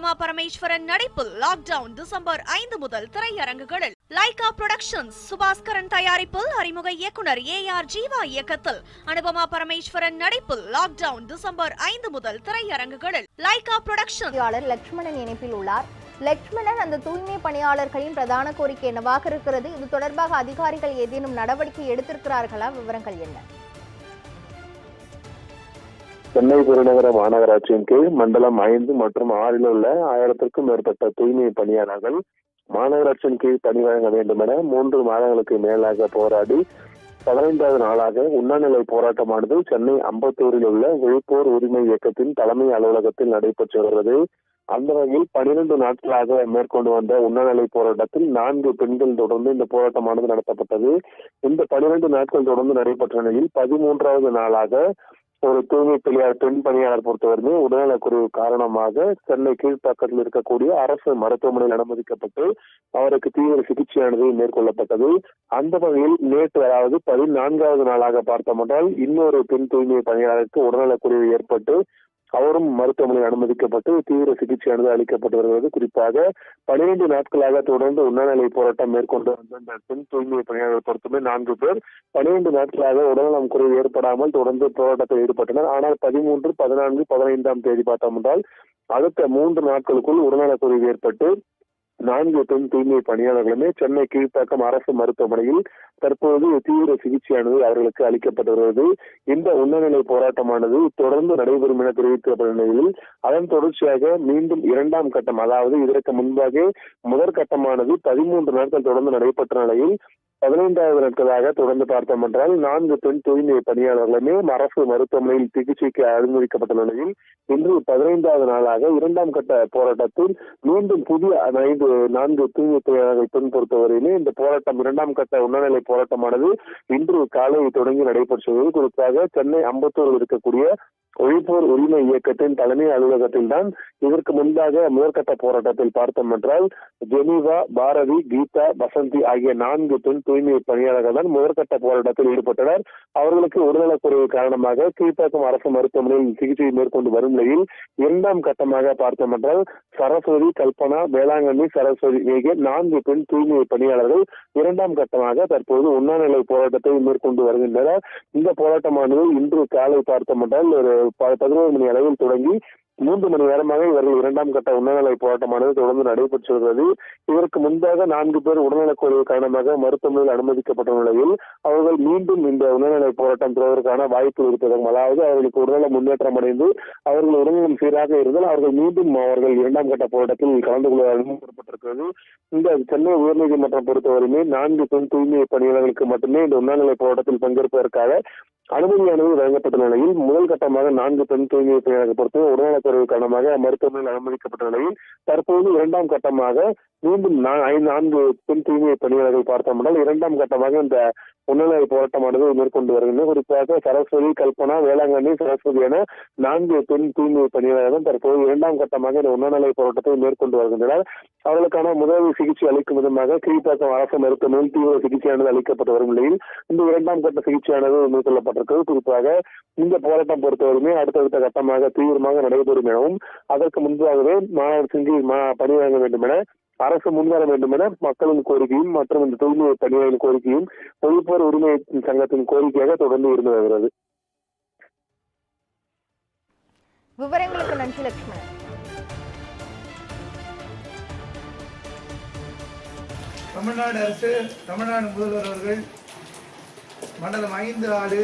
அனுபமா பரமேஸ்வரன் நடிப்பில் lockdown December ஐந்து முதல் திரையரங்குகளில். லைகா புரொடக்ஷன்ஸ் சுபாஸ்கரன் தயாரிப்பில் அறிமுக இயக்குனர் ஏ ஆர் ஜீவா இயக்கத்தில். அனுபமா பரமேஸ்வரன் நடிப்பில் லாக்டவுன் டிசம்பர் ஐந்து முதல் திரையரங்குகளில். லைகா புரொடக்ஷன் லட்சுமணன் இணைப்பில் உள்ளார். லட்சுமணன் அந்த தூய்மை பணியாளர்களின் பிரதான கோரிக்கை என்னவாக இருக்கிறது? இது தொடர்பாக அதிகாரிகள் ஏதேனும் நடவடிக்கை எடுத்திருக்கிறார்களா? விவரங்கள் என்ன? சென்னை பெருநகர மாநகராட்சியின் கீழ் மண்டலம் ஐந்து மற்றும் ஆறில் உள்ள ஆயிரத்திற்கும் மேற்பட்ட தூய்மை பணியாளர்கள் மாநகராட்சியின் கீழ் பணி வழங்க வேண்டும் என மூன்று மாதங்களுக்கு மேலாக போராடி பதினைந்தாவது நாளாக உண்ணாநிலை போராட்டமானது சென்னை அம்பத்தூரில் உள்ள விழுப்போர் உரிமை இயக்கத்தின் தலைமை அலுவலகத்தில் நடைபெற்று வருகிறது. அந்த வகையில் பனிரெண்டு நாட்களாக மேற்கொண்டு வந்த உண்ணாநிலை போராட்டத்தில் நான்கு பெண்கள் தொடர்ந்து இந்த போராட்டமானது நடத்தப்பட்டது. இந்த பனிரெண்டு நாட்கள் தொடர்ந்து நடைபெற்ற நிலையில் பதிமூன்றாவது நாளாக ஒரு தூய்மை பணியாளர் பெண் பணியாளர் பொறுத்தவரைமே உடல்நலக்குறைவு காரணமாக சென்னை கீழ்ப்பாக்கத்தில் இருக்கக்கூடிய அரசு மருத்துவமனையில் அனுமதிக்கப்பட்டு அவருக்கு தீவிர சிகிச்சையானது மேற்கொள்ளப்பட்டது. அந்த வகையில் நேற்று அதாவது பதினான்காவது நாளாக பார்த்தோமென்றால் இன்னொரு பெண் தூய்மை பணியாளருக்கு உடல்நலக்குறைவு ஏற்பட்டு அவரும் மருத்துவமனை அனுமதிக்கப்பட்டு தீவிர சிகிச்சையானது அளிக்கப்பட்டு வருகிறது குறிப்பாக பனிரெண்டு நாட்களாக தொடர்ந்து உண்ணாநிலை போராட்டம் மேற்கொண்டு வந்த இந்த பெண் தூய்மை பணியாளர் பொறுத்துமே நான்கு பேர் பனிரெண்டு நாட்களாக உடல்நலம் குறைவு ஏற்படாமல் தொடர்ந்து போராட்டத்தில் ஈடுபட்டனர். ஆனால் பதிமூன்று பதினான்கு பதினைந்தாம் தேதி பார்த்தோம் என்றால் அடுத்த மூன்று நாட்களுக்குள் உடல்நலக் குறைவு ஏற்பட்டு நான்கு பெண் தூய்மை பணியாளர்களுமே சென்னை கீழ்ப்பாக்கம் அரசு மருத்துவமனையில் தற்போது தீவிர சிகிச்சையானது அவர்களுக்கு அளிக்கப்பட்டு வருகிறது. இந்த உண்ணநிலை போராட்டமானது தொடர்ந்து நடைபெறும் என தெரிவிக்கப்பட்ட நிலையில் அதன் தொடர்ச்சியாக மீண்டும் இரண்டாம் கட்டம் அதாவது இதற்கு முன்பாக முதற்கட்டமானது பதிமூன்று நாட்கள் தொடர்ந்து நடைபெற்ற நிலையில் பதினைந்தாவது நாட்களாக தொடர்ந்து பார்த்தோம் என்றால் நான்கு பெண் தூய்மை பணியாளர்களுமே அரசு மருத்துவமனையில் சிகிச்சைக்கு அனுமதிக்கப்பட்ட நிலையில் இன்று பதினைந்தாவது நாளாக இரண்டாம் கட்ட போராட்டத்தில் மீண்டும் புதிய ஐந்து நான்கு தூய்மை பணியாளர்கள் பெண் பொறுத்தவரையிலே இந்த போராட்டம் இரண்டாம் கட்ட உண்ணநிலை போராட்டமானது இன்று காலை தொடங்கி நடைபெற்றது. குறிப்பாக சென்னை அம்பத்தூரில் இருக்கக்கூடிய ஒழிப்போர் உரிமை இயக்கத்தின் தலைமை அலுவலகத்தில் தான் இதற்கு முன்பாக முதற்கட்ட போராட்டத்தில் பார்த்தோம் என்றால் ஜெனீவா பாரதி கீதா வசந்தி ஆகிய நான்கு பெண் தூய்மை பணியாளர்கள் தான் முதற்கட்ட போராட்டத்தில் ஈடுபட்டனர். அவர்களுக்கு உடல்நலக்குறைவு காரணமாக கீழ்ப்பாக்கம் அரசு மருத்துவமனையில் சிகிச்சை மேற்கொண்டு வரும் நிலையில் இரண்டாம் கட்டமாக பார்த்தோம் என்றால் சரஸ்வதி கல்பனா வேளாங்கண்ணி சரஸ்வதி ஆகிய நான்கு பெண் தூய்மை பணியாளர்கள் இரண்டாம் கட்டமாக தற்போது உண்ணாநிலை போராட்டத்தை மேற்கொண்டு வருகின்றனர். இந்த போராட்டமானது இன்று காலை பார்த்தோம் என்றால் ஒரு பதினோரு மணி அளவில் தொடங்கி மூன்று மணி நேரமாக இவர்கள் இரண்டாம் கட்ட உடல்நலை போராட்டமானது தொடர்ந்து நடைபெற்று வருகிறது இதற்கு முன்பாக நான்கு பேர் உடல்நலக்குறைவு காரணமாக மருத்துவமனையில் அனுமதிக்கப்பட்ட நிலையில் அவர்கள் மீண்டும் இந்த உடல்நலை போராட்டம் தொடர்வதற்கான வாய்ப்பு இருப்பதாகவும் அதாவது அவர்களுக்கு உடல்நல முன்னேற்றம் அடைந்து அவர்கள் உடல்நலம் சீராக இருந்தால் அவர்கள் மீண்டும் அவர்கள் இரண்டாம் கட்ட போராட்டத்தில் கலந்து கொள்ள அனுமதிக்கப்பட்டிருக்கிறது இந்த சென்னை உயர்நீதிமன்றம் பொறுத்தவரையுமே நான்கு பெண் தூய்மை பணியாளர்களுக்கு மட்டுமே இந்த உண்ணாநிலை போராட்டத்தில் பங்கேற்பதற்காக அனுமதியானது வழங்கப்பட்ட நிலையில் முதல் கட்டமாக நான்கு பெண் தூய்மை பணியாளர்கள் உடல்நலக் குறைவு காரணமாக மருத்துவமனையில் அனுமதிக்கப்பட்ட நிலையில் தற்போது இரண்டாம் கட்டமாக மீண்டும் ஐந்து நான்கு பெண் தூய்மை பணியாளர்கள் பார்த்தோம்னால் இரண்டாம் கட்டமாக இந்த உண்ணநிலை போராட்டமானது மேற்கொண்டு வருகின்றன குறிப்பாக சரஸ்வதி கல்பனா வேளாங்கண்ணி சரஸ்வதி என நான்கு பெண் தூய்மை பணியாளர்கள் தற்போது இரண்டாம் கட்டமாக இந்த உண்ணநிலை போராட்டத்தை மேற்கொண்டு வருகின்றனர். அவர்களுக்கான முதல் சிகிச்சை அளிக்கும் விதமாக கீழ்ப்பாக்கம் அரசு மருத்துவமனையில் தீவிர சிகிச்சையானது அளிக்கப்பட்டு வரும் நிலையில் இந்த இரண்டாம் கட்ட சிகிச்சையானது மேற்கொள்ளப்பட்டிருக்கிறது. குறிப்பாக இந்த போராட்டம் பொறுத்தவரையுமே அடுத்தடுத்த கட்டமாக தீவிரமாக நடைபெறும் எனவும் அதற்கு முன்பாகவே மாணவர் செஞ்சு பணி வழங்க வேண்டும் என அரசு முன்வர வேண்டும் என மக்களின் கோரிக்கையும் மற்றும் இந்த தூய்மை பணியாளர்களின் கோரிக்கையும் பொதுப்போர் உரிமை சங்கத்தின் கோரிக்கையாக தொடர்ந்து இருந்து வருகிறது. விவரங்களுக்கு நன்றி லட்சுமணன். தமிழ்நாடு அரசு தமிழ்நாடு முதல்வர் அவர்கள் மண்டலம் ஐந்து ஆறு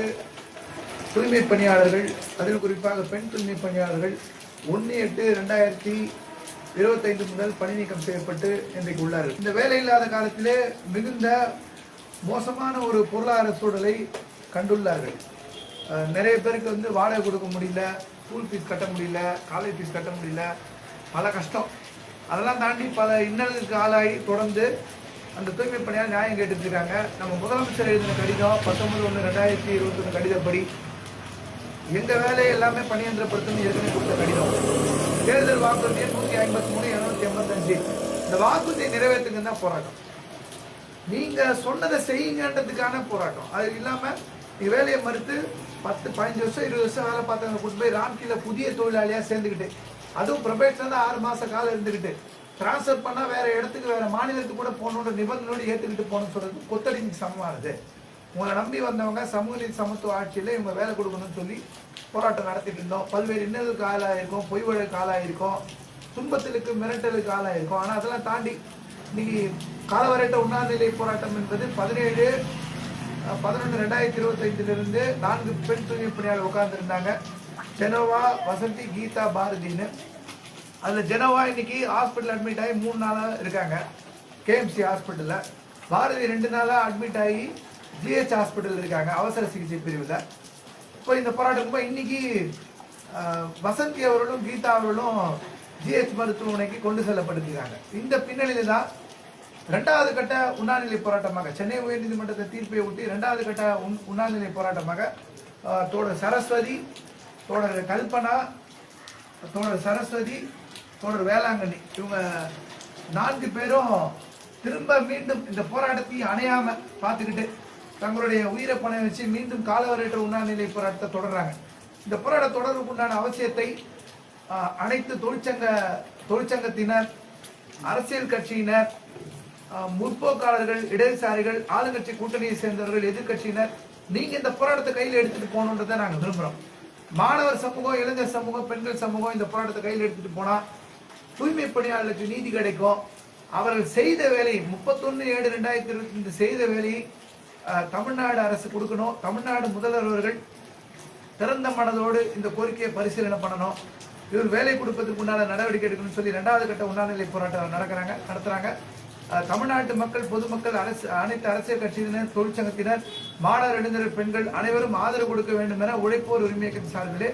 தூய்மை பணியாளர்கள் அதில் குறிப்பாக பெண் தூய்மை பணியாளர்கள் ஒன்று எட்டு ரெண்டாயிரத்தி இருபத்தைந்து முதல் பணி நீக்கம் செய்யப்பட்டு இன்றைக்கு உள்ளார்கள். இந்த வேலை இல்லாத காலத்திலே மிகுந்த மோசமான ஒரு பொருளாதார சூழலை கண்டுள்ளார்கள். நிறைய பேருக்கு வந்து வாடகை கொடுக்க முடியல ஸ்கூல் ஃபீஸ் கட்ட முடியல காலேஜ் ஃபீஸ் கட்ட முடியல. பல கஷ்டம். அதெல்லாம் தாண்டி பல இன்னலுக்கு ஆளாகி தொடர்ந்து அந்த தூய்மை பணியால் நியாயம் கேட்டுட்டு இருக்காங்க. நம்ம முதலமைச்சர் எழுதின கடிதம் பத்தொன்பது ஒன்று ரெண்டாயிரத்தி இருபத்தொன்று கடிதப்படி இந்த வேலையை எல்லாமே பணியந்திரப்படுத்தும் ஏற்கனவே கொடுத்த கடிதம். தேர்தல் வாக்குறுதி நூற்றி ஐம்பத்தி மூணு இருநூத்தி எண்பத்தஞ்சு. இந்த வாக்குறுதியை நிறைவேற்றுங்க தான் போராட்டம். நீங்க சொன்னதை செய்யுங்கன்றதுக்கான போராட்டம். அது இல்லாம நீ வேலையை மறுத்து பத்து பதினஞ்சு வருஷம் இருபது வருஷம் வேலை பார்த்தவங்க கூட்டு போய் ராம்கில புதிய தொழிலாளியா சேர்ந்துக்கிட்டு அதுவும் ப்ரொபேஷன் ஆறு மாச காலம் இருந்துக்கிட்டு டிரான்ஸ்ஃபர் பண்ணால் வேற இடத்துக்கு வேற மாநிலத்துக்கு கூட போகணுன்ற நிபந்தனையோடு ஏற்றுக்கிட்டு போகணும்னு சொல்றது கொத்தடிக்கு சமமானது. உங்களை நம்பி வந்தவங்க சமூக சமத்துவ ஆட்சியில் இவங்க வேலை கொடுக்கணும்னு சொல்லி போராட்டம் நடத்திட்டு இருந்தோம். பல்வேறு இன்னலுக்கு ஆளாயிருக்கும் பொய் வழக்கு ஆளாயிருக்கும் துன்பத்திற்கு மிரட்டலுக்கு ஆளாயிருக்கும். ஆனால் அதெல்லாம் தாண்டி இன்னைக்கு காலவரைட்ட உண்ணாநிலை போராட்டம் என்பது பதினேழு பதினொன்று ரெண்டாயிரத்தி இருபத்தைந்திலிருந்து நான்கு பெண் தூய்மை பணியாளர் உட்கார்ந்துருந்தாங்க. ஜெனோவா வசந்தி கீதா பாரதின்னு. அதில் ஜெனோவா இன்னைக்கு ஹாஸ்பிட்டல் அட்மிட் ஆகி மூணு நாளாக இருக்காங்க. கேஎம்சி ஹாஸ்பிட்டலில் பாரதி ரெண்டு நாளாக அட்மிட் ஆகி ஜிஹெச் ஹாஸ்பிட்டல் இருக்காங்க. அவசர சிகிச்சை பிரிவில். இப்போ இந்த போராட்டம் போய் இன்னைக்கு வசந்தி அவர்களும் கீதா அவர்களும் ஜிஹெச் மருத்துவமனைக்கு கொண்டு செல்லப்பட்டிருக்கிறாங்க. இந்த பின்னணியில் தான் ரெண்டாவது கட்ட உண்ணாநிலை போராட்டமாக சென்னை உயர்நீதிமன்றத்தை தீர்ப்பை ஒட்டி ரெண்டாவது கட்ட உண்- உண்ணாநிலை போராட்டமாக தோழர் சரஸ்வதி தோழர் கல்பனா தோழர் சரஸ்வதி தோழர் வேளாங்கண்ணி இவங்க நான்கு பேரும் திரும்ப மீண்டும் இந்த போராட்டத்தையும் அணையாமல் பார்த்துக்கிட்டு தங்களுடைய உயிரை பணம் வச்சு மீண்டும் காலவரையற்ற உண்ணாநிலை போராட்டத்தை தொடர்றாங்க. இந்த போராட்ட தொடர்புக்கு உண்டான அவசியத்தை அனைத்து தொழிற்சங்க தொழிற்சங்கத்தினர் அரசியல் கட்சியினர் முற்போக்காளர்கள் இடதுசாரிகள் ஆளுங்கட்சி கூட்டணியை சேர்ந்தவர்கள் எதிர்க்கட்சியினர் நீங்க இந்த போராட்டத்தை கையில் எடுத்துட்டு போகணுன்றதை நாங்கள் விரும்புகிறோம் மாணவர் சமூகம் இளைஞர் சமூகம் பெண்கள் சமூகம் இந்த போராட்டத்தை கையில் எடுத்துட்டு போனா தூய்மை பணியாளர்களுக்கு நீதி கிடைக்கும். அவர்கள் செய்த வேலை முப்பத்தொன்னு ஏழு ரெண்டாயிரத்தி இருபத்தி ரெண்டு செய்த வேலையை தமிழ்நாடு அரசு கொடுக்கணும். தமிழ்நாடு முதல்வர் அவர்கள் திறந்த மனதோடு இந்த கோரிக்கையை பரிசீலனை பண்ணணும். இவர் வேலை கொடுப்பதற்கு உண்டான நடவடிக்கை எடுக்கணும்னு சொல்லி ரெண்டாவது கட்ட உண்ணாநிலை போராட்டம் நடக்கிறாங்க நடத்துகிறாங்க தமிழ்நாட்டு மக்கள் பொதுமக்கள் அரசு அனைத்து அரசியல் கட்சியினர் தொழிற்சங்கத்தினர் மாணவர் இளைஞர் பெண்கள் அனைவரும் ஆதரவு கொடுக்க வேண்டும் என உழைப்போர் உரிமை இயக்கத்தின் சார்பிலே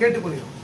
கேட்டுக்கொள்கிறோம்.